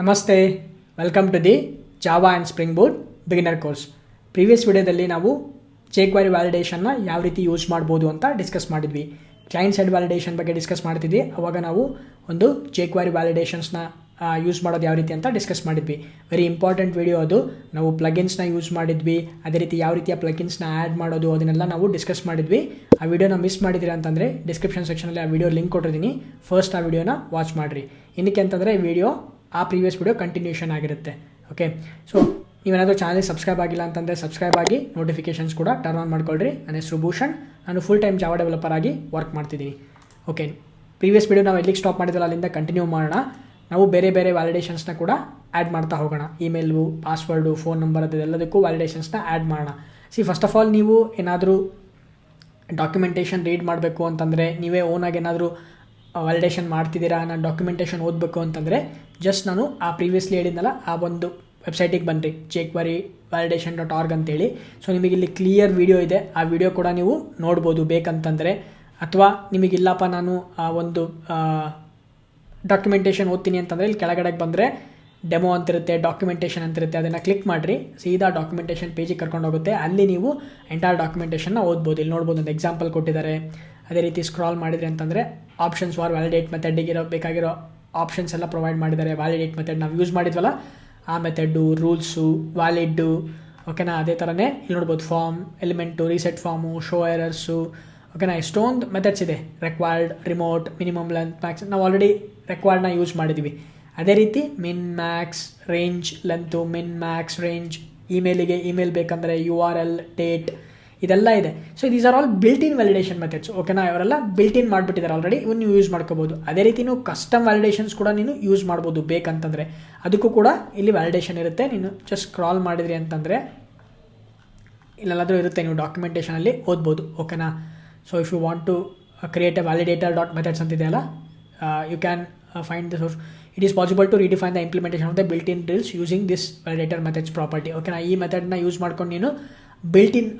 ನಮಸ್ತೆ welcome to the Java and Spring Boot beginner course previous ವಿಡಿಯೋದಲ್ಲಿ ನಾವು ಜೇಕ್ವಾರಿ ವ್ಯಾಲಿಡೇಷನ್ನ ಯಾವ ರೀತಿ ಯೂಸ್ ಮಾಡ್ಬೋದು ಅಂತ ಡಿಸ್ಕಸ್ ಮಾಡಿದ್ವಿ. ಕ್ಲೈಂಟ್ ಸೈಡ್ ವ್ಯಾಲಿಡೇಷನ್ ಬಗ್ಗೆ ಡಿಸ್ಕಸ್ ಮಾಡ್ತಿದ್ವಿ. ಅವಾಗ ನಾವು ಒಂದು ಜೇಕ್ವಾರಿ ವ್ಯಾಲಿಡೇಷನ್ಸ್ನ ಯೂಸ್ ಮಾಡೋದು ಯಾವ ರೀತಿ ಅಂತ ಡಿಸ್ಕಸ್ ಮಾಡಿದ್ವಿ. ವೆರಿ ಇಂಪಾರ್ಟೆಂಟ್ ವಿಡಿಯೋ ಅದು. ನಾವು ಪ್ಲಗಿನ್ಸ್ನ ಯೂಸ್ ಮಾಡಿದ್ವಿ. ಅದೇ ರೀತಿ ಯಾವ ರೀತಿಯ ಪ್ಲಗಿನ್ಸ್ನ ಆ್ಯಡ್ ಮಾಡೋದು ಅದನ್ನೆಲ್ಲ ನಾವು ಡಿಸ್ಕಸ್ ಮಾಡಿದ್ವಿ. ಆ ವಿಡಿಯೋನ ಮಿಸ್ ಮಾಡಿದ್ದೀರಾ ಅಂತಂದರೆ ಡಿಸ್ಕ್ರಿಪ್ಷನ್ ಸೆಕ್ಷನಲ್ಲಿ ಆ ವಿಡಿಯೋ ಲಿಂಕ್ ಕೊಟ್ಟಿದ್ದೀನಿ ಫಸ್ಟ್ ಆ ವಿಡಿಯೋನ ವಾಚ್ ಮಾಡಿರಿ. ಏನಕ್ಕೆ ಅಂತಂದರೆ ವಿಡಿಯೋ ಆ ಪ್ರೀವಿಯಸ್ ವಿಡಿಯೋ ಕಂಟಿನ್ಯೂಷನ್ ಆಗಿರುತ್ತೆ ಓಕೆ ಸೊ ನೀವೇನಾದರೂ ಚಾನಲ್ಗೆ ಸಬ್ಸ್ಕ್ರೈಬ್ ಆಗಿಲ್ಲ ಅಂತಂದರೆ ಸಬ್ಸ್ಕ್ರೈಬ್ ಆಗಿ ನೋಟಿಫಿಕೇಷನ್ಸ್ ಕೂಡ ಟರ್ನ್ ಆನ್ ಮಾಡ್ಕೊಳ್ರಿ. ನನ್ನ ಹೆಸರು ಭೂಷಣ್, ನಾನು ಫುಲ್ ಟೈಮ್ ಜಾವ ಡೆವಲಪರ್ ಆಗಿ ವರ್ಕ್ ಮಾಡ್ತಿದ್ದೀನಿ ಓಕೆ ಪ್ರೀವಿಯಸ್ ವಿಡಿಯೋ ನಾವು ಎಲ್ಲಿಗೆ ಸ್ಟಾಪ್ ಮಾಡಿದ್ರಲ್ಲ ಅಲ್ಲಿಂದ ಕಂಟಿನ್ಯೂ ಮಾಡೋಣ. ನಾವು ಬೇರೆ ಬೇರೆ ವ್ಯಾಲಿಡೇಷನ್ಸ್ನ ಕೂಡ ಆ್ಯಡ್ ಮಾಡ್ತಾ ಹೋಗೋಣ. ಇಮೇಲು ಪಾಸ್ವರ್ಡು ಫೋನ್ ನಂಬರ್ ಅದೆಲ್ಲದಕ್ಕೂ ವ್ಯಾಲಿಡೇಷನ್ಸ್ನ ಆ್ಯಡ್ ಮಾಡೋಣ. ಸಿ ಫಸ್ಟ್ ಆಫ್ ಆಲ್ ನೀವು ಏನಾದರೂ ಡಾಕ್ಯುಮೆಂಟೇಷನ್ ರೀಡ್ ಮಾಡಬೇಕು ಅಂತಂದರೆ, ನೀವೇ ಓನಾಗಿ ಏನಾದರೂ ವ್ಯಾಲಿಡೇಷನ್ ಮಾಡ್ತಿದ್ದೀರಾ, ನಾನು ಡಾಕ್ಯುಮೆಂಟೇಷನ್ ಓದಬೇಕು ಅಂತಂದರೆ ಜಸ್ಟ್ ನಾನು ಆ ಪ್ರೀವಿಯಸ್ಲಿ ಹೇಳಿದ್ನಲ್ಲ, ಆ ಒಂದು ವೆಬ್ಸೈಟಿಗೆ ಬನ್ನಿರಿ ಚೇಕ್ವರಿ ವ್ಯಾಲಿಡೇಷನ್ ಡಾಟ್ ಆರ್ಗ್ ಅಂತೇಳಿ. ಸೊ ನಿಮಗೆ ಇಲ್ಲಿ ಕ್ಲಿಯರ್ ವಿಡಿಯೋ ಇದೆ. ಆ ವಿಡಿಯೋ ಕೂಡ ನೀವು ನೋಡ್ಬೋದು ಬೇಕಂತಂದರೆ. ಅಥವಾ ನಿಮಗಿಲ್ಲಪ್ಪ ನಾನು ಆ ಒಂದು ಡಾಕ್ಯುಮೆಂಟೇಷನ್ ಓದ್ತೀನಿ ಅಂತಂದರೆ ಇಲ್ಲಿ ಕೆಳಗಡೆಗೆ ಬಂದರೆ ಡೆಮೋ ಅಂತಿರುತ್ತೆ ಡಾಕ್ಯುಮೆಂಟೇಷನ್ ಅಂತಿರುತ್ತೆ, ಅದನ್ನು ಕ್ಲಿಕ್ ಮಾಡಿರಿ. ಸೀದಾ ಡಾಕ್ಯುಮೆಂಟೇಷನ್ ಪೇಜಿಗೆ ಕರ್ಕೊಂಡು ಹೋಗುತ್ತೆ. ಅಲ್ಲಿ ನೀವು ಎಂಟೈರ್ ಡಾಕ್ಯುಮೆಂಟೇಷನ್ನ ಓದ್ಬೋದು. ಇಲ್ಲಿ ನೋಡ್ಬೋದು, ಒಂದು ಎಕ್ಸಾಂಪಲ್ ಕೊಟ್ಟಿದ್ದಾರೆ. ಅದೇ ರೀತಿ ಸ್ಕ್ರಾಲ್ ಮಾಡಿದ್ರಿ ಅಂತಂದರೆ ಆಪ್ಷನ್ಸ್ ಫಾರ್ ವ್ಯಾಲಿಡೇಟ್ ಮೆಥಡಿಗಿರೋ ಬೇಕಾಗಿರೋ ಆಪ್ಷನ್ಸ್ ಎಲ್ಲ ಪ್ರೊವೈಡ್ ಮಾಡಿದ್ದಾರೆ. ವ್ಯಾಲಿಡೇಟ್ ಮೆಥಡ್ ನಾವು ಯೂಸ್ ಮಾಡಿದ್ವಲ್ಲ, ಆ ಮೆಥಡ್ಡು ರೂಲ್ಸು ವ್ಯಾಲಿಡ್ಡು ಓಕೆನಾ ಅದೇ ಥರನೇ ಇಲ್ಲಿ ನೋಡ್ಬೋದು form element reset form show errors ಓಕೆನಾ ಎಷ್ಟೊಂದು ಮೆಥಡ್ಸ್ ಇದೆ. Required remote minimum length max ನಾವು ಆಲ್ರೆಡಿ ರೆಕ್ವೈರ್ಡ್ನ ಯೂಸ್ ಮಾಡಿದ್ವಿ. ಅದೇ ರೀತಿ min max range length min max range ಇಮೇಲಿಗೆ email ಬೇಕಂದರೆ ಯು ಆರ್ ಎಲ್ ಡೇಟ್ ಇದೆಲ್ಲ ಇದೆ. So these are all built in validation methods ಓಕೆನಾ ಇವರೆಲ್ಲ ಬಿಲ್ಟ್ ಇನ್ ಮಾಡಿಬಿಟ್ಟಿದ್ದಾರೆ ಆಲ್ರೆಡಿ ಇವ್ ನೀವು ಯೂಸ್ ಮಾಡ್ಕೋಬೋದು. ಅದೇ ರೀತಿ ನೀವು ಕಸ್ಟಮ್ ವ್ಯಾಲಿಡೇಷನ್ಸ್ ಕೂಡ ನೀನು ಯೂಸ್ ಮಾಡ್ಬೋದು ಬೇಕಂತಂದರೆ. ಅದಕ್ಕೂ ಕೂಡ ಇಲ್ಲಿ ವ್ಯಾಲಿಡೇಷನ್ ಇರುತ್ತೆ. ನೀನು ಜಸ್ಟ್ ಸ್ಕ್ರಾಲ್ ಮಾಡಿದ್ರಿ ಅಂತಂದರೆ ಇಲ್ಲೆಲ್ಲಾದರೂ ಇರುತ್ತೆ, ನೀವು ಡಾಕ್ಯುಮೆಂಟೇಷನಲ್ಲಿ ಓದ್ಬೋದು ಓಕೆನಾ so if you want to create a validator dot methods ಅಂತಿದೆಯಲ್ಲ you can find the source it is possible to redefine the implementation of the built in rules using this validator methods property ಓಕೆನಾ ಈ ಮೆಥಡ್ನ use ಮಾಡ್ಕೊಂಡು ನೀನು built in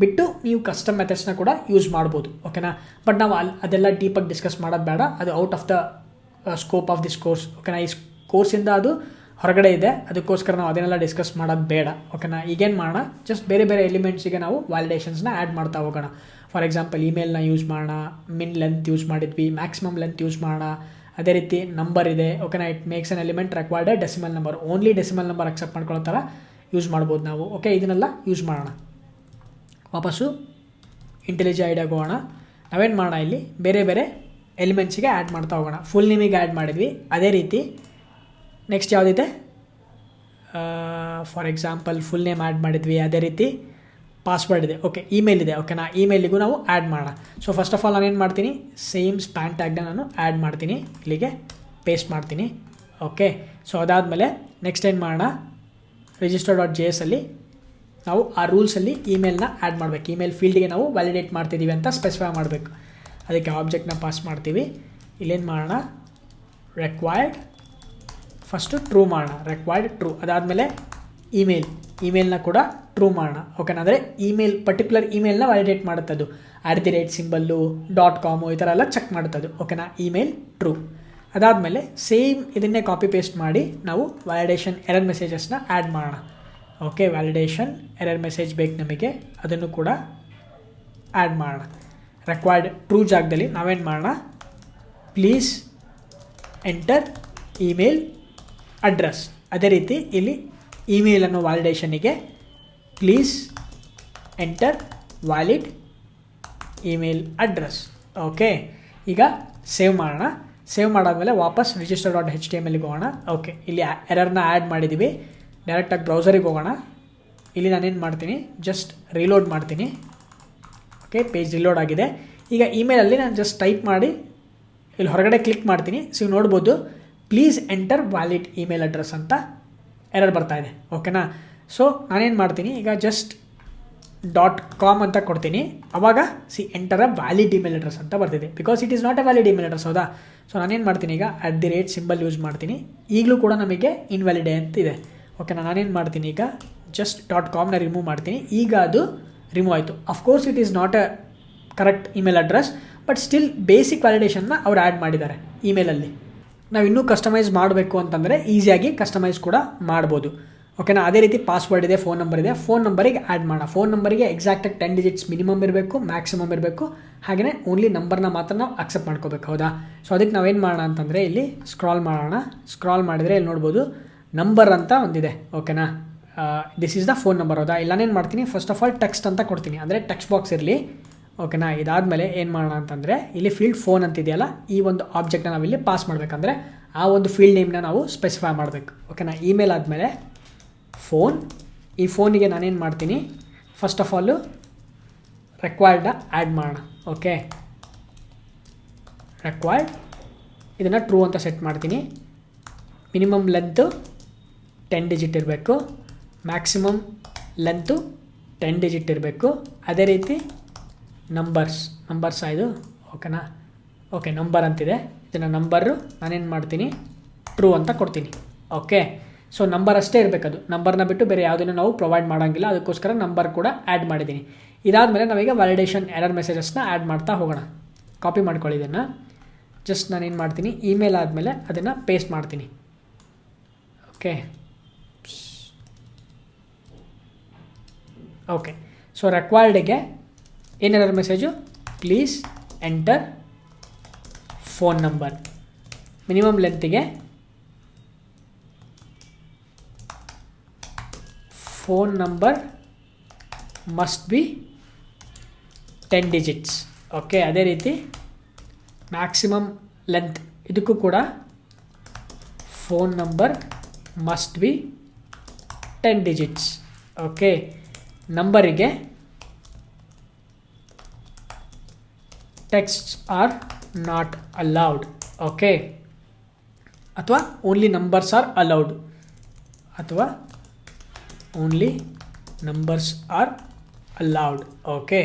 ಬಿಟ್ಟು ನೀವು custom ಮೆಥಡ್ಸ್ನ ಕೂಡ use ಮಾಡ್ಬೋದು ಓಕೆನಾ but ನಾವು ಅಲ್ಲಿ ಅದೆಲ್ಲ ಡೀಪಾಗಿ ಡಿಸ್ಕಸ್ ಮಾಡೋದು ಬೇಡ. ಅದು out of the scope of this course ಓಕೆನಾ ಈ ಕೋರ್ಸಿಂದ ಅದು ಹೊರಗಡೆ ಇದೆ. ಅದಕ್ಕೋಸ್ಕರ ನಾವು ಅದನ್ನೆಲ್ಲ ಡಿಸ್ಕಸ್ ಮಾಡೋದು ಬೇಡ ಓಕೆನಾ ಈಗೇನು ಮಾಡೋಣ? ಜಸ್ಟ್ ಬೇರೆ ಬೇರೆ ಎಲಿಮೆಂಟ್ಸಿಗೆ ನಾವು ವ್ಯಾಲಿಡೇಷನ್ಸ್ನ ಆ್ಯಡ್ ಮಾಡ್ತಾ ಹೋಗೋಣ. ಫಾರ್ ಎಕ್ಸಾಂಪಲ್ ಇಮೇಲ್ನ ಯೂಸ್ ಮಾಡೋಣ ಮಿನ್ ಲೆಂತ್ ಯೂಸ್ ಮಾಡಿದ್ವಿ ಮ್ಯಾಕ್ಸಿಮಮ್ ಲೆಂತ್ ಯೂಸ್ ಮಾಡೋಣ. ಅದೇ ರೀತಿ ನಂಬರ್ ಇದೆ ಓಕೆನಾ it makes an element required decimal number only decimal number accept ಮಾಡ್ಕೊಳ್ಳೋ ಥರ ಯೂಸ್ ಮಾಡ್ಬೋದು ನಾವು. ಓಕೆ ಇದನ್ನೆಲ್ಲ ಯೂಸ್ ಮಾಡೋಣ. ವಾಪಸ್ಸು ಇಂಟೆಲಿಜಿ ಐಡಿಯಾಗೆ ಹೋಗೋಣ. ನಾವೇನು ಮಾಡೋಣ ಇಲ್ಲಿ? ಬೇರೆ ಬೇರೆ ಎಲಿಮೆಂಟ್ಸಿಗೆ ಆ್ಯಡ್ ಮಾಡ್ತಾ ಹೋಗೋಣ. ಫುಲ್ ನೇಮಿಗೆ ಆ್ಯಡ್ ಮಾಡಿದ್ವಿ. ಅದೇ ರೀತಿ ನೆಕ್ಸ್ಟ್ ಯಾವುದಿದೆ? For example full name add ಮಾಡಿದ್ವಿ. ಅದೇ ರೀತಿ ಪಾಸ್ವರ್ಡ್ ಇದೆ. ಓಕೆ ಇಮೇಲ್ ಇದೆ. ಓಕೆನಾ ಇಮೇಲಿಗೂ ನಾವು ಆ್ಯಡ್ ಮಾಡೋಣ. ಸೊ ಫಸ್ಟ್ ಆಫ್ ಆಲ್ ನಾನೇನು ಮಾಡ್ತೀನಿ? ಸೇಮ್ ಸ್ಪ್ಯಾನ್ ಟ್ಯಾಗ್ನ ನಾನು ಆ್ಯಡ್ ಮಾಡ್ತೀನಿ. ಇಲ್ಲಿಗೆ ಪೇಸ್ಟ್ ಮಾಡ್ತೀನಿ. ಓಕೆ ಸೊ ಅದಾದಮೇಲೆ ನೆಕ್ಸ್ಟ್ ಏನು ಮಾಡೋಣ? ರಿಜಿಸ್ಟರ್ ಡಾಟ್ ಜೆ ಎಸ್ ಅಲ್ಲಿ ನಾವು ಆ ರೂಲ್ಸಲ್ಲಿ ಇಮೇಲ್ನ ಆ್ಯಡ್ ಮಾಡಬೇಕು. ಇಮೇಲ್ ಫೀಲ್ಡ್ಗೆ ನಾವು ವ್ಯಾಲಿಡೇಟ್ ಮಾಡ್ತಿದ್ದೀವಿ ಅಂತ ಸ್ಪೆಸಿಫೈ ಮಾಡಬೇಕು. ಅದಕ್ಕೆ ಆಬ್ಜೆಕ್ಟ್ನ ಪಾಸ್ ಮಾಡ್ತೀವಿ. ಇಲ್ಲೇನು ಮಾಡೋಣ? ರೆಕ್ವೈರ್ಡ್ ಫಸ್ಟು ಟ್ರೂ ಮಾಡೋಣ. ರೆಕ್ವೈರ್ಡ್ ಟ್ರೂ ಅದಾದಮೇಲೆ ಇಮೇಲ್ ಇಮೇಲ್ನ ಕೂಡ ಟ್ರೂ ಮಾಡೋಣ. ಓಕೆನಾ ಅಂದರೆ ಇಮೇಲ್ ಪರ್ಟಿಕ್ಯುಲರ್ ಇಮೇಲ್ನ validate ಮಾಡುತ್ತದು at the rate symbol dot com ಈ ಥರ ಎಲ್ಲ ಚೆಕ್ ಮಾಡುತ್ತದು ಓಕೆನಾ ಇಮೇಲ್ ಟ್ರೂ ಅದಾದಮೇಲೆ ಸೇಮ್ ಇದನ್ನೇ ಕಾಪಿ ಪೇಸ್ಟ್ ಮಾಡಿ ನಾವು ವ್ಯಾಲಿಡೇಷನ್ ಎರರ್ ಮೆಸೇಜಸ್ನ ಆ್ಯಡ್ ಮಾಡೋಣ. ಓಕೆ ವ್ಯಾಲಿಡೇಷನ್ ಎರರ್ ಮೆಸೇಜ್ ಬೇಕು ನಮಗೆ, ಅದನ್ನು ಕೂಡ ಆ್ಯಡ್ ಮಾಡೋಣ. ರೆಕ್ವೈರ್ಡ್ ಟ್ರೂ ಜಾಗದಲ್ಲಿ ನಾವೇನು ಮಾಡೋಣ? ಪ್ಲೀಸ್ ಎಂಟರ್ ಇಮೇಲ್ ಅಡ್ರೆಸ್ ಅದೇ ರೀತಿ ಇಲ್ಲಿ ಇಮೇಲ್ ಅನ್ನೋ ವ್ಯಾಲಿಡೇಷನಿಗೆ please enter valid email address okay ಈಗ ಸೇವ್ ಮಾಡೋಣ. ಸೇವ್ ಮಾಡಾದಮೇಲೆ ವಾಪಸ್ register dot H T M ಎಲ್ಗೆ ಹೋಗೋಣ ಓಕೆ ಇಲ್ಲಿ ಎರರ್ನ ಆ್ಯಡ್ ಮಾಡಿದ್ದೀವಿ ಡೈರೆಕ್ಟಾಗಿ ಬ್ರೌಸರಿಗೆ ಹೋಗೋಣ. ಇಲ್ಲಿ ನಾನೇನು ಮಾಡ್ತೀನಿ? ಜಸ್ಟ್ ರೀಲೋಡ್ ಮಾಡ್ತೀನಿ. ಓಕೆ ಪೇಜ್ ರಿಲೋಡ್ ಆಗಿದೆ. ಈಗ ಇಮೇಲಲ್ಲಿ ನಾನು ಜಸ್ಟ್ ಟೈಪ್ ಮಾಡಿ, ಇಲ್ಲಿ ಹೊರಗಡೆ ಕ್ಲಿಕ್ ಮಾಡ್ತೀನಿ. ಸೊ ನೋಡ್ಬೋದು please enter valid email address ಅಂತ ಎರರ್ ಬರ್ತಾಯಿದೆ ಓಕೆನಾ ಸೊ ನಾನೇನು ಮಾಡ್ತೀನಿ? ಈಗ ಜಸ್ಟ್ ಡಾಟ್ ಕಾಮ್ ಅಂತ ಕೊಡ್ತೀನಿ. ಅವಾಗ see enter valid email address ಅಂತ ಬರ್ತಿದೆ. Because it is not a valid email address ಹೌದಾ? ಸೊ ನಾನೇನು ಮಾಡ್ತೀನಿ ಈಗ? At the rate symbol use ಮಾಡ್ತೀನಿ. ಈಗಲೂ ಕೂಡ ನಮಗೆ ಇನ್ವ್ಯಾಲಿಡೇ ಅಂತ ಇದೆ. ಓಕೆನಾ ನಾನೇನು ಮಾಡ್ತೀನಿ ಈಗ? ಜಸ್ಟ್ ಡಾಟ್ ಕಾಮ್ನ ರಿಮೂವ್ ಮಾಡ್ತೀನಿ. ಈಗ ಅದು ರಿಮೂವ್ ಆಯಿತು. Of course it is not a correct email address but still basic ವ್ಯಾಲಿಡೇಷನ್ನ ಅವ್ರು ಆ್ಯಡ್ ಮಾಡಿದ್ದಾರೆ ಇಮೇಲಲ್ಲಿ ನಾವು ಇನ್ನೂ ಕಸ್ಟಮೈಸ್ ಮಾಡಬೇಕು ಅಂತಂದರೆ ಈಸಿಯಾಗಿ ಕಸ್ಟಮೈಸ್ ಕೂಡ ಮಾಡ್ಬೋದು. ಓಕೆನಾ ಅದೇ ರೀತಿ ಪಾಸ್ವರ್ಡ್ ಇದೆ ಫೋನ್ ನಂಬರ್ ಇದೆ. ಫೋನ್ ನಂಬರಿಗೆ ಆ್ಯಡ್ ಮಾಡೋಣ. ಫೋನ್ ನಂಬರಿಗೆ ಎಕ್ಸಾಕ್ಟಾಗಿ ಟೆನ್ ಡಿಜಿಟ್ಸ್ ಮಿನಿಮಮ್ ಇರಬೇಕು ಮ್ಯಾಕ್ಸಿಮಮ್ ಇರಬೇಕು. ಹಾಗೆಯೇ ಓನ್ಲಿ ನಂಬರ್ನ ಮಾತ್ರ ನಾವು ಅಕ್ಸೆಪ್ಟ್ ಮಾಡ್ಕೋಬೇಕು, ಹೌದಾ? ಸೊ ಅದಕ್ಕೆ ನಾವೇನು ಮಾಡೋಣ ಅಂತಂದರೆ ಇಲ್ಲಿ ಸ್ಕ್ರಾಲ್ ಮಾಡೋಣ. ಸ್ಕ್ರಾಲ್ ಮಾಡಿದರೆ ಇಲ್ಲಿ ನೋಡ್ಬೋದು ನಂಬರ್ ಅಂತ ಒಂದಿದೆ ಓಕೆನಾ this is the phone number ಹೌದಾ? ಇಲ್ಲ ನಾನೇನು ಮಾಡ್ತೀನಿ? ಫಸ್ಟ್ ಆಫ್ ಆಲ್ ಟೆಕ್ಸ್ಟ್ ಅಂತ ಕೊಡ್ತೀನಿ. ಅಂದರೆ ಟೆಕ್ಸ್ಟ್ ಬಾಕ್ಸ್ ಇರಲಿ. ಓಕೆನಾ ಇದಾದಮೇಲೆ ಏನು ಮಾಡೋಣ ಅಂತಂದರೆ ಇಲ್ಲಿ ಫೀಲ್ಡ್ ಫೋನ್ ಅಂತಿದೆಯಲ್ಲ, ಈ ಒಂದು ಆಬ್ಜೆಕ್ಟ್ನ ನಾವಿಲ್ಲಿ ಪಾಸ್ ಮಾಡಬೇಕಂದ್ರೆ ಆ ಒಂದು ಫೀಲ್ಡ್ ನೇಮ್ನ ನಾವು ಸ್ಪೆಸಿಫೈ ಮಾಡಬೇಕು. ಓಕೆನಾ ಇಮೇಲ್ ಆದಮೇಲೆ ಫೋನ್ ಈ ಫೋನಿಗೆ ನಾನೇನು ಮಾಡ್ತೀನಿ? ಫಸ್ಟ್ ಆಫ್ ಆಲು ರೆಕ್ವೈರ್ಡ್ನ ಆ್ಯಡ್ ಮಾಡೋಣ ಓಕೆ ರೆಕ್ವೈರ್ಡ್ ಇದನ್ನು ಟ್ರೂ ಅಂತ ಸೆಟ್ ಮಾಡ್ತೀನಿ. ಮಿನಿಮಮ್ ಲೆಂತು ಟೆನ್ ಡಿಜಿಟ್ ಇರಬೇಕು. ಮ್ಯಾಕ್ಸಿಮಮ್ ಲೆಂತು ಟೆನ್ ಡಿಜಿಟ್ ಇರಬೇಕು. ಅದೇ ರೀತಿ ನಂಬರ್ಸ್ ನಂಬರ್ಸ್ ಇದು? ಓಕೆನಾ ಓಕೆ ನಂಬರ್ ಅಂತಿದೆ. ಇದನ್ನು ನಂಬರು ನಾನೇನು ಮಾಡ್ತೀನಿ? ಟ್ರೂ ಅಂತ ಕೊಡ್ತೀನಿ. ಓಕೆ ಸೊ ನಂಬರ್ ಅಷ್ಟೇ ಇರಬೇಕು ಅದು ನಂಬರ್ನ ಬಿಟ್ಟು ಬೇರೆ ಯಾವುದನ್ನು ನಾವು ಪ್ರೊವೈಡ್ ಮಾಡೋಂಗಿಲ್ಲ. ಅದಕ್ಕೋಸ್ಕರ ನಂಬರ್ ಕೂಡ ಆ್ಯಡ್ ಮಾಡಿದ್ದೀನಿ. ಇದಾದಮೇಲೆ ನಾವೀಗ ವ್ಯಾಲಿಡೇಷನ್ ಎರರ್ ಮೆಸೇಜಸ್ನ ಆ್ಯಡ್ ಮಾಡ್ತಾ ಹೋಗೋಣ. ಕಾಪಿ ಮಾಡ್ಕೊಳ್ಳಿ ಇದನ್ನು. ಜಸ್ಟ್ ನಾನೇನು ಮಾಡ್ತೀನಿ? ಇಮೇಲ್ ಆದಮೇಲೆ ಅದನ್ನು ಪೇಸ್ಟ್ ಮಾಡ್ತೀನಿ. ಓಕೆ ಓಕೆ ಸೊ ರೆಕ್ವೈರ್ಡಿಗೆ ಏನೇನಾದ್ರು message please enter phone number minimum ಲೆಂತಿಗೆ phone number must be ten digits okay ಅದೇ ರೀತಿ ಮ್ಯಾಕ್ಸಿಮಮ್ ಲೆಂತ್ ಇದಕ್ಕೂ ಕೂಡ phone number must be ten digits okay ನಂಬರಿಗೆ texts are not allowed okay ಅಥವಾ only numbers are allowed ಅಥವಾ only numbers are allowed okay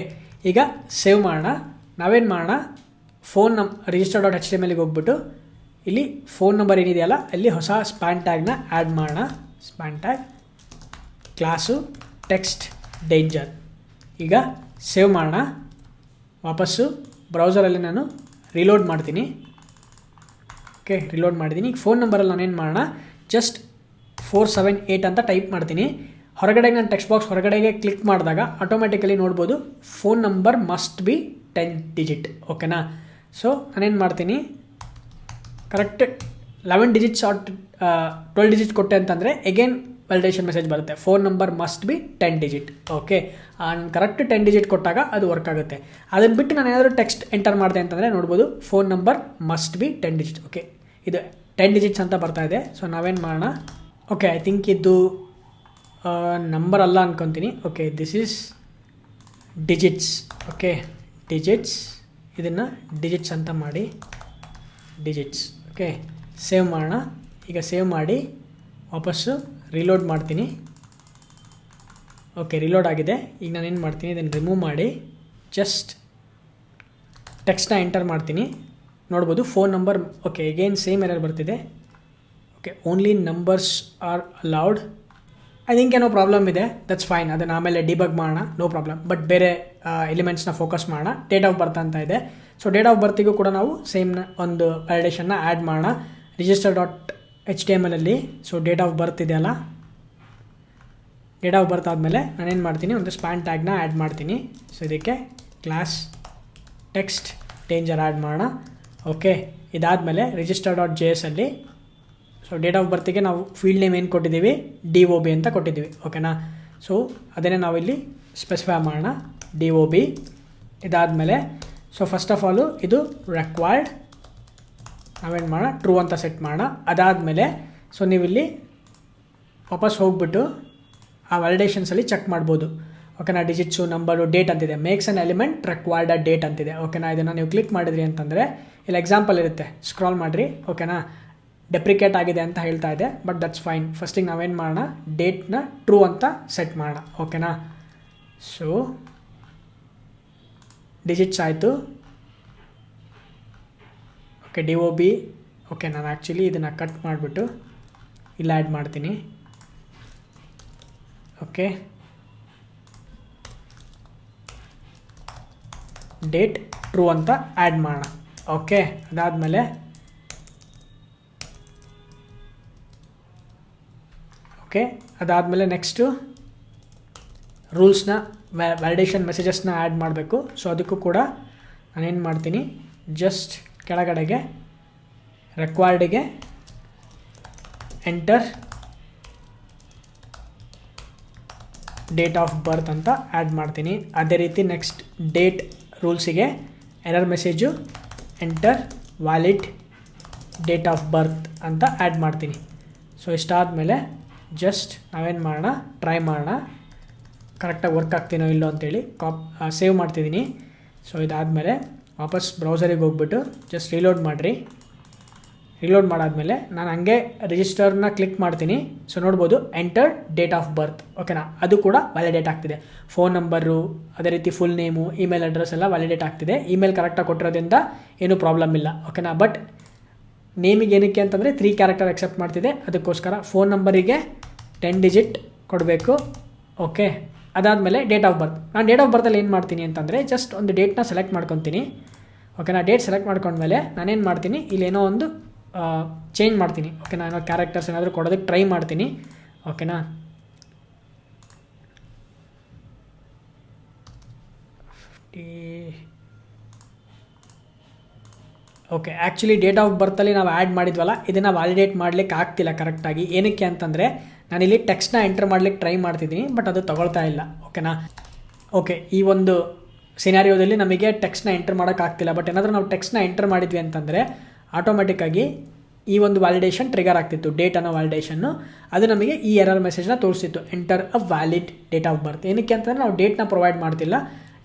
ಈಗ save ಮಾಡೋಣ. ನಾವೇನು ಮಾಡೋಣ? ಫೋನ್ ನಮ್ ರಿಜಿಸ್ಟರ್ ಡಾಟ್ ಎಚ್ ಡಿ ಎಮ್ಎಲ್ಗೆ ಹೋಗ್ಬಿಟ್ಟು ಇಲ್ಲಿ ಫೋನ್ ನಂಬರ್ ಏನಿದೆಯಲ್ಲ, ಅಲ್ಲಿ ಹೊಸ ಸ್ಪ್ಯಾನ್ ಟ್ಯಾಗ್ನ ಆ್ಯಡ್ ಮಾಡೋಣ. Span tag class text danger ಈಗ ಸೇವ್ ಮಾಡೋಣ. ವಾಪಸ್ಸು ಬ್ರೌಸರಲ್ಲಿ ನಾನು ರಿಲೋಡ್ ಮಾಡ್ತೀನಿ. ಓಕೆ ರಿಲೋಡ್ ಮಾಡಿದ್ದೀನಿ ಈಗ ಫೋನ್ ನಂಬರಲ್ಲಿ ನಾನೇನು ಮಾಡೋಣ? ಜಸ್ಟ್ ಫೋರ್ ಸೆವೆನ್ ಏಯ್ಟ್ ಅಂತ ಟೈಪ್ ಮಾಡ್ತೀನಿ. ಹೊರಗಡೆ ನಾನು ಟೆಕ್ಸ್ಟ್ ಬಾಕ್ಸ್ ಹೊರಗಡೆಗೆ ಕ್ಲಿಕ್ ಮಾಡಿದಾಗ ಆಟೋಮೆಟಿಕಲಿ ನೋಡ್ಬೋದು phone number must be ten digit ಓಕೆನಾ ಸೊ ನಾನೇನು ಮಾಡ್ತೀನಿ? Correct eleven digits or twelve digit ಕೊಟ್ಟೆ ಅಂತಂದರೆ ಎಗೇನ್ ವ್ಯಾಲಿಡೇಷನ್ ಮೆಸೇಜ್ ಬರುತ್ತೆ. Phone number must be ten digit okay and correct ten digit ಕೊಟ್ಟಾಗ ಅದು ವರ್ಕ್ ಆಗುತ್ತೆ. ಅದನ್ನು ಬಿಟ್ಟು ನಾನು ಏನಾದರೂ ಟೆಕ್ಸ್ಟ್ ಎಂಟರ್ ಮಾಡಿದೆ ಅಂತಂದರೆ ನೋಡ್ಬೋದು phone number must be ten digit okay ಇದು ಟೆನ್ ಡಿಜಿಟ್ಸ್ ಅಂತ ಬರ್ತಾ ಇದೆ. ಸೊ ನಾವೇನು ಮಾಡೋಣ? ಓಕೆ ಐ ಥಿಂಕ್ ಇದು ನಂಬರ್ ಅಲ್ಲ ಅನ್ಕೊತೀನಿ. Okay this is digits okay digits ಇದನ್ನು ಡಿಜಿಟ್ಸ್ ಅಂತ ಮಾಡಿ. ಡಿಜಿಟ್ಸ್ ಓಕೆ ಸೇವ್ ಮಾಡೋಣ. ಈಗ ಸೇವ್ ಮಾಡಿ. ವಾಪಸ್ಸು ರಿಲೋಡ್ ಮಾಡ್ತೀನಿ. ಓಕೆ ರಿಲೋಡ್ ಆಗಿದೆ. ಈಗ ನಾನು ಏನು ಮಾಡ್ತೀನಿ? ಇದನ್ನು ರಿಮೂವ್ ಮಾಡಿ. ಜಸ್ಟ್ ಟೆಕ್ಸ್ಟ್ನ ಎಂಟರ್ ಮಾಡ್ತೀನಿ. ನೋಡ್ಬೋದು phone number okay again same error ಬರ್ತಿದೆ. Okay only numbers are allowed I think ಏನೋ ಪ್ರಾಬ್ಲಮ್ ಇದೆ ದಟ್ಸ್ ಫೈನ್ ಅದನ್ನು ಆಮೇಲೆ ಡಿಬಗ್ ಮಾಡೋಣ. ನೋ ಪ್ರಾಬ್ಲಮ್ ಬಟ್ ಬೇರೆ ಎಲಿಮೆಂಟ್ಸ್ನ ಫೋಕಸ್ ಮಾಡೋಣ. ಡೇಟ್ ಆಫ್ ಬರ್ತ್ ಅಂತ ಇದೆ. ಸೊ ಡೇಟ್ ಆಫ್ ಬರ್ತಿಗೂ ಕೂಡ ನಾವು ಸೇಮ್ ಒಂದು ವ್ಯಾಲಿಡೇಷನ್ನ ಆ್ಯಡ್ ಮಾಡೋಣ. Register dot H T M ಎಲಲ್ಲಿ so date of birth ಇದೆಯಲ್ಲ ಡೇಟ್ ಆಫ್ ಬರ್ತ್ ಆದಮೇಲೆ ನಾನೇನು ಮಾಡ್ತೀನಿ? ಒಂದು ಸ್ಪ್ಯಾನ್ ಟ್ಯಾಗ್ನ ಆ್ಯಡ್ ಮಾಡ್ತೀನಿ. ಸೊ ಇದಕ್ಕೆ ಕ್ಲಾಸ್ ಟೆಕ್ಸ್ಟ್ ಡೇಂಜರ್ ಆ್ಯಡ್ ಮಾಡೋಣ. ಓಕೆ ಇದಾದಮೇಲೆ ರಿಜಿಸ್ಟರ್ ಡಾಟ್ ಜೆ ಎಸ್ ಅಲ್ಲಿ ಸೊ ಡೇಟ್ ಆಫ್ ಬರ್ತಿಗೆ ನಾವು ಫೀಲ್ಡ್ ನೇಮ್ ಏನು ಕೊಟ್ಟಿದ್ದೀವಿ? ಡಿ ಒ ಬಿ ಅಂತ ಕೊಟ್ಟಿದ್ದೀವಿ. ಓಕೆನಾ ಸೊ ಅದನ್ನೇ ನಾವಿಲ್ಲಿ ಸ್ಪೆಸಿಫೈ ಮಾಡೋಣ. ಡಿ ಒ ಬಿ ಇದಾದಮೇಲೆ ಸೊ ಫಸ್ಟ್ ಆಫ್ ಆಲು ಇದು ರೆಕ್ವೈರ್ಡ್ ನಾವೇನು ಮಾಡೋಣ? ಟ್ರೂ ಅಂತ ಸೆಟ್ ಮಾಡೋಣ. ಅದಾದಮೇಲೆ ಸೊ ನೀವಿಲ್ಲಿ ವಾಪಸ್ ಹೋಗ್ಬಿಟ್ಟು ಆ ವ್ಯಾಲಿಡೇಷನ್ಸಲ್ಲಿ ಚೆಕ್ ಮಾಡ್ಬೋದು. ಓಕೆನಾ ಡಿಜಿಟ್ಸು ನಂಬರು ಡೇಟ್ ಅಂತಿದೆ. Makes an element required date ಅಂತಿದೆ. ಓಕೆನಾ ಇದನ್ನು ನೀವು ಕ್ಲಿಕ್ ಮಾಡಿದ್ರಿ ಅಂತಂದರೆ, ಇಲ್ಲಿ ಎಕ್ಸಾಂಪಲ್ ಇರುತ್ತೆ. ಸ್ಕ್ರಾಲ್ ಮಾಡಿರಿ. ಓಕೆನಾ ಡೆಪ್ರಿಕೇಟ್ ಆಗಿದೆ ಅಂತ ಹೇಳ್ತಾ ಇದೆ ಬಟ್ ದಟ್ಸ್ ಫೈನ್ ಫಸ್ಟಿಗೆ ನಾವೇನು ಮಾಡೋಣ? ಡೇಟ್ನ ಟ್ರೂ ಅಂತ ಸೆಟ್ ಮಾಡೋಣ. ಓಕೆನಾ ಸೊ ಡಿಜಿಟ್ಸ್ ಆಯಿತು. Okay D O B okay ನಾನು ಆ್ಯಕ್ಚುಲಿ ಇದನ್ನು ಕಟ್ ಮಾಡಿಬಿಟ್ಟು ಇಲ್ಲಿ ಆ್ಯಡ್ ಮಾಡ್ತೀನಿ. ಓಕೆ ಡೇಟ್ ಟ್ರೂ ಅಂತ ಆ್ಯಡ್ ಮಾಡೋಣ. ಓಕೆ ಅದಾದಮೇಲೆ ಓಕೆ, ಅದಾದಮೇಲೆ ನೆಕ್ಸ್ಟು ರೂಲ್ಸ್ನ ವ್ಯಾಲಿಡೇಷನ್ ಮೆಸೇಜಸ್ನ ಆ್ಯಡ್ ಮಾಡಬೇಕು. ಸೊ ಅದಕ್ಕೂ ಕೂಡ ನಾನೇನು ಮಾಡ್ತೀನಿ ಜಸ್ಟ್ ಕೆಳಗಡೆಗೆ ರೆಕ್ವೈರ್ಡಿಗೆ ಎಂಟರ್ ಡೇಟ್ ಆಫ್ ಬರ್ತ್ ಅಂತ ಆ್ಯಡ್ ಮಾಡ್ತೀನಿ. ಅದೇ ರೀತಿ next date ರೂಲ್ಸಿಗೆ error message enter valid date of birth ಅಂತ ಆ್ಯಡ್ ಮಾಡ್ತೀನಿ. ಸೊ ಇಷ್ಟಾದಮೇಲೆ ಜಸ್ಟ್ ನಾವೇನು ಮಾಡೋಣ? ಟ್ರೈ ಮಾಡೋಣ. ಕರೆಕ್ಟಾಗಿ ವರ್ಕ್ ಆಗ್ತೀನೋ ಇಲ್ಲೋ ಅಂತೇಳಿ ಕಾಪ್ ಸೇವ್ ಮಾಡ್ತಿದ್ದೀನಿ. ಸೊ ಇದಾದಮೇಲೆ ವಾಪಸ್ ಬ್ರೌಸರಿಗೆ ಹೋಗ್ಬಿಟ್ಟು ಜಸ್ಟ್ ರೀಲೋಡ್ ಮಾಡಿರಿ. ರೀಲೋಡ್ ಮಾಡಾದಮೇಲೆ ನಾನು ಹಂಗೆ ರಿಜಿಸ್ಟರ್ನ ಕ್ಲಿಕ್ ಮಾಡ್ತೀನಿ. ಸೊ ನೋಡ್ಬೋದು ಎಂಟರ್ ಡೇಟ್ ಆಫ್ ಬರ್ತ್ ಓಕೆನಾ ಅದು ಕೂಡ ವ್ಯಾಲಿಡೇಟ್ ಆಗ್ತಿದೆ. ಫೋನ್ ನಂಬರು ಅದೇ ರೀತಿ ಫುಲ್ ನೇಮು ಇಮೇಲ್ ಅಡ್ರೆಸ್ ಎಲ್ಲ ವ್ಯಾಲಿಡೇಟ್ ಆಗ್ತಿದೆ. ಇಮೇಲ್ ಕರೆಕ್ಟಾಗಿ ಕೊಟ್ಟಿರೋದ್ರಿಂದ ಏನೂ ಪ್ರಾಬ್ಲಮ್ ಇಲ್ಲ. ಓಕೆನಾ ಬಟ್ ನೇಮಿಗೆ ಏನಕ್ಕೆ ಅಂತಂದರೆ ತ್ರೀ ಕ್ಯಾರೆಕ್ಟರ್ ಅಕ್ಸೆಪ್ಟ್ ಮಾಡ್ತಿದೆ. ಅದಕ್ಕೋಸ್ಕರ ಫೋನ್ ನಂಬರಿಗೆ ಟೆನ್ ಡಿಜಿಟ್ ಕೊಡಬೇಕು. ಓಕೆ ಅದಾದಮೇಲೆ ಡೇಟ್ ಆಫ್ ಬರ್ತ್ ನಾನು ಡೇಟ್ ಆಫ್ ಬರ್ತಲ್ಲಿ ಏನು ಮಾಡ್ತೀನಿ ಅಂತಂದರೆ ಜಸ್ಟ್ ಒಂದು ಡೇಟ್ನ ಸೆಲೆಕ್ಟ್ ಮಾಡ್ಕೊತೀನಿ. ಓಕೆನಾ ಡೇಟ್ ಸೆಲೆಕ್ಟ್ ಮಾಡ್ಕೊಂಡ್ಮೇಲೆ ನಾನೇನು ಮಾಡ್ತೀನಿ? ಇಲ್ಲೇನೋ ಒಂದು ಚೇಂಜ್ ಮಾಡ್ತೀನಿ. ಓಕೆ ನಾನು ಕ್ಯಾರೆಕ್ಟರ್ಸ್ ಏನಾದರೂ ಕೊಡೋದಕ್ಕೆ ಟ್ರೈ ಮಾಡ್ತೀನಿ. ಓಕೆನಾ fifty okay actually date of ಬರ್ತಲ್ಲಿ ನಾವು ಆ್ಯಡ್ ಮಾಡಿದ್ವಲ್ಲ, ಇದನ್ನು ವ್ಯಾಲಿಡೇಟ್ ಮಾಡಲಿಕ್ಕೆ ಆಗ್ತಿಲ್ಲ ಕರೆಕ್ಟಾಗಿ ಏನಕ್ಕೆ ಅಂತಂದರೆ ನಾನಿಲ್ಲಿ ಟೆಕ್ಸ್ಟ್ನ ಎಂಟರ್ ಮಾಡ್ಲಿಕ್ಕೆ ಟ್ರೈ ಮಾಡ್ತಿದ್ದೀನಿ ಬಟ್ ಅದು ತಗೊಳ್ತಾ ಇಲ್ಲ ಓಕೆನಾ ಓಕೆ ಈ ಒಂದು ಸಿನಾರಿಯೋದಲ್ಲಿ ನಮಗೆ ಟೆಕ್ಸ್ಟ್ನ ಎಂಟರ್ ಮಾಡೋಕ್ಕಾಗ್ತಿಲ್ಲ ಬಟ್ ಏನಾದರೂ ನಾವು ಟೆಕ್ಸ್ಟ್ನ ಎಂಟರ್ ಮಾಡಿದ್ವಿ ಅಂತಂದರೆ ಆಟೋಮೆಟಿಕ್ಕಾಗಿ ಈ ಒಂದು ವ್ಯಾಲಿಡೇಷನ್ ಟ್ರಿಗರ್ ಆಗ್ತಿತ್ತು ಡೇಟ್ ಅನ್ನೋ ವ್ಯಾಲಿಡೇಷನ್ನು ಅದು ನಮಗೆ ಈ ಎರರ್ ಮೆಸೇಜ್ನ ತೋರಿಸಿತ್ತು enter a valid date of birth ಏನಕ್ಕೆ ಅಂತಂದರೆ ನಾವು ಡೇಟ್ನ ಪ್ರೊವೈಡ್ ಮಾಡ್ತಿಲ್ಲ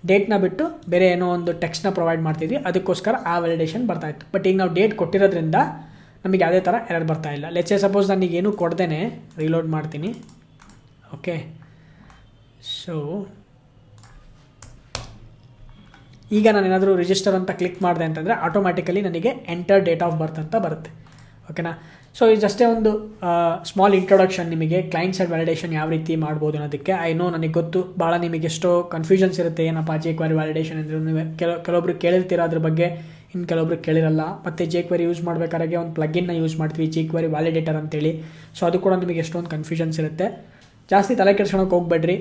ಡೇಟ್ನ ಬಿಟ್ಟು ಬೇರೆ ಏನೋ ಒಂದು ಟೆಕ್ಸ್ಟ್ನ ಪ್ರೊವೈಡ್ ಮಾಡ್ತಿದ್ವಿ, ಅದಕ್ಕೋಸ್ಕರ ಆ ವ್ಯಾಲಿಡೇಷನ್ ಬರ್ತಾಯಿತ್ತು ಬಟ್ ಈಗ ನಾವು ಡೇಟ್ ಕೊಟ್ಟಿರೋದ್ರಿಂದ ನಮಗೆ ಯಾವುದೇ ಥರ ಎರಡು ಬರ್ತಾ ಇಲ್ಲ. ಲೆಚ್ಚೆ ಸಪೋಸ್ ನನಗೆ ಏನೂ ಕೊಡ್ದೇ ರೀಲೋಡ್ ಮಾಡ್ತೀನಿ. ಓಕೆ ಸೊ ಈಗ ನಾನು ಏನಾದರೂ ರಿಜಿಸ್ಟರ್ ಅಂತ ಕ್ಲಿಕ್ ಮಾಡಿದೆ ಅಂತಂದರೆ ಆಟೋಮ್ಯಾಟಿಕಲಿ ನನಗೆ ಎಂಟರ್ ಡೇಟ್ ಆಫ್ ಬರ್ತ್ ಅಂತ ಬರುತ್ತೆ. ಓಕೆನಾ ಸೊ ಇದು ಜಸ್ಟೇ ಒಂದು ಸ್ಮಾಲ್ ಇಂಟ್ರೊಡಕ್ಷನ್ ನಿಮಗೆ ಕ್ಲೈಂಟ್ ಸೈಡ್ ವ್ಯಾಲಿಡೇಷನ್ ಯಾವ ರೀತಿ ಮಾಡ್ಬೋದು ಅನ್ನೋದಕ್ಕೆ. ಐ ನೋ ನನಗೆ ಗೊತ್ತು, ಭಾಳ ನಿಮಗೆ ಎಷ್ಟೋ ಕನ್ಫ್ಯೂಷನ್ಸ್ ಇರುತ್ತೆ. ಏನಪ್ಪ ಜೆ ಕ್ವಾರಿ ವ್ಯಾಲಿಡೇಷನ್ ಅಂದರೆ ನೀವು ಕೆಲವು ಕೆಲವೊಬ್ರು ಕೇಳಿರ್ತೀರ ಅದ್ರ ಬಗ್ಗೆ. ಇನ್ನು ಕೆಲವೊಬ್ರು ಕೇಳಿರಲ್ಲ, ಮತ್ತು ಜೆ ಕ್ವರಿ ಯೂಸ್ ಮಾಡಬೇಕಾದ್ರೆ ಒಂದು ಪ್ಲಗಿನ್ನ ಯೂಸ್ ಮಾಡ್ತೀವಿ ಜೆ ಕ್ವರಿ ವ್ಯಾಲಿಡೇಟರ್ ಅಂತೇಳಿ. ಸೊ ಅದು ಕೂಡ ನಿಮಗೆ ಎಷ್ಟೊಂದು ಕನ್ಫ್ಯೂಷನ್ಸ್ ಇರುತ್ತೆ. ಜಾಸ್ತಿ ತಲೆ ಕೆಡ್ಸ್ಕೊಳಕ್ಕೆ ಹೋಗ್ಬೇಡ್ರಿ.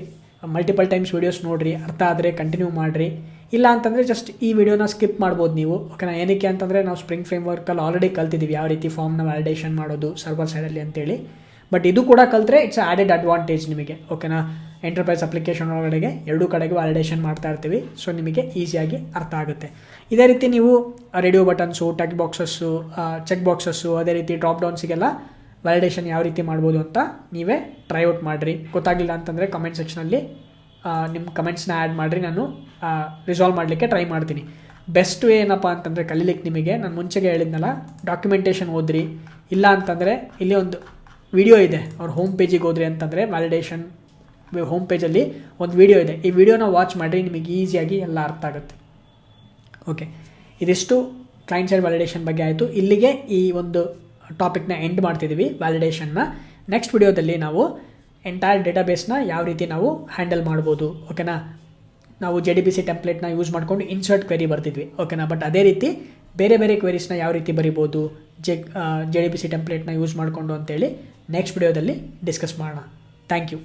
ಮಲ್ಟಿಪಲ್ ಟೈಮ್ಸ್ ವೀಡಿಯೋಸ್ ನೋಡಿರಿ, ಅರ್ಥ ಆದರೆ ಕಂಟಿನ್ಯೂ ಮಾಡಿರಿ. ಇಲ್ಲ ಅಂತಂದರೆ ಜಸ್ಟ್ ಈ ವಿಡಿಯೋನ ಸ್ಕಿಪ್ ಮಾಡ್ಬೋದು ನೀವು. ಓಕೆನಾ ಏನಕ್ಕೆ ಅಂತಂದರೆ ನಾವು ಸ್ಪ್ರಿಂಗ್ ಫ್ರೇಮ್ ವರ್ಕಲ್ಲಿ ಆಲ್ರೆಡಿ ಕಲ್ತಿದ್ದೀವಿ ಯಾವ ರೀತಿ ಫಾರ್ಮ್ನ ವ್ಯಾಲಿಡೇಷನ್ ಮಾಡೋದು ಸರ್ವರ್ ಸೈಡಲ್ಲಿ ಅಂತೇಳಿ. ಬಟ್ ಇದು ಕೂಡ ಕಲ್ತ್ರೆ ಇಟ್ಸ್ ಆ್ಯಡೆಡ್ ಅಡ್ವಾಂಟೇಜ್ ನಿಮಗೆ. ಓಕೆನಾ ಎಂಟರ್ಪ್ರೈಸ್ ಅಪ್ಲಿಕೇಶನ್ ಒಳಗಡೆಗೆ ಎರಡೂ ಕಡೆಗೆ ವ್ಯಾಲಿಡೇಷನ್ ಮಾಡ್ತಾ ಇರ್ತೀವಿ. ಸೊ ನಿಮಗೆ ಈಸಿಯಾಗಿ ಅರ್ಥ ಆಗುತ್ತೆ. ಇದೇ ರೀತಿ ನೀವು radio buttons text boxes check boxes ಅದೇ ರೀತಿ ಡ್ರಾಪ್ ಡೌನ್ಸಿಗೆಲ್ಲ ವ್ಯಾಲಿಡೇಷನ್ ಯಾವ ರೀತಿ ಮಾಡ್ಬೋದು ಅಂತ ನೀವೇ ಟ್ರೈ ಔಟ್ ಮಾಡಿರಿ. ಗೊತ್ತಾಗಿಲ್ಲ ಅಂತಂದರೆ ಕಮೆಂಟ್ ಸೆಕ್ಷನಲ್ಲಿ ನಿಮ್ಮ ಕಮೆಂಟ್ಸ್ನ ಆ್ಯಡ್ ಮಾಡಿರಿ. ನಾನು ರಿಸಾಲ್ವ್ ಮಾಡಲಿಕ್ಕೆ ಟ್ರೈ ಮಾಡ್ತೀನಿ. ಬೆಸ್ಟ್ ವೇ ಏನಪ್ಪ ಅಂತಂದರೆ ಕಲೀಲಿಕ್ಕೆ ನಿಮಗೆ, ನಾನು ಮುಂಚೆಗೆ ಹೇಳಿದ್ನಲ್ಲ ಡಾಕ್ಯುಮೆಂಟೇಷನ್ ಓದ್ರಿ. ಇಲ್ಲ ಅಂತಂದರೆ, ಇಲ್ಲಿ ಒಂದು ವಿಡಿಯೋ ಇದೆ. ಅವ್ರ ಹೋಮ್ ಪೇಜಿಗೆ ಹೋದ್ರಿ ಅಂತಂದರೆ ವ್ಯಾಲಿಡೇಷನ್ ಹೋಮ್ ಪೇಜಲ್ಲಿ ಒಂದು ವಿಡಿಯೋ ಇದೆ. ಈ ವಿಡಿಯೋನ ವಾಚ್ ಮಾಡಿರಿ, ನಿಮಗೆ ಈಸಿಯಾಗಿ ಎಲ್ಲ ಅರ್ಥ ಆಗುತ್ತೆ. ಓಕೆ ಇದಿಷ್ಟು ಕ್ಲೈಂಟ್ ಸೈಡ್ ವ್ಯಾಲಿಡೇಷನ್ ಬಗ್ಗೆ ಆಯಿತು. ಇಲ್ಲಿಗೆ ಈ ಒಂದು ಟಾಪಿಕ್ನ ಎಂಡ್ ಮಾಡ್ತಿದ್ದೀವಿ ವ್ಯಾಲಿಡೇಷನ್ನ ನೆಕ್ಸ್ಟ್ ವಿಡಿಯೋದಲ್ಲಿ ನಾವು ಎಂಟೈರ್ ಡೇಟಾಬೇಸ್ನ ಯಾವ ರೀತಿ ನಾವು ಹ್ಯಾಂಡಲ್ ಮಾಡ್ಬೋದು ಓಕೆನಾ ನಾವು ಜೆ ಡಿ ಬಿ ಸಿ ಟೆಂಪ್ಲೇಟ್ನ ಯೂಸ್ ಮಾಡ್ಕೊಂಡು ಇನ್ಸರ್ಟ್ ಕ್ವೆರಿ ಬರ್ತಿದ್ವಿ ಓಕೆನಾ ಬಟ್ ಅದೇ ರೀತಿ ಬೇರೆ ಬೇರೆ ಕ್ವೆರೀಸ್ನ ಯಾವ ರೀತಿ ಬರಿಬೋದು, J J D B C ಟೆಂಪ್ಲೇಟ್ನ use ಮಾಡಿಕೊಂಡು ಅಂತೇಳಿ ನೆಕ್ಸ್ಟ್ ವಿಡಿಯೋದಲ್ಲಿ ಡಿಸ್ಕಸ್ ಮಾಡೋಣ. Thank you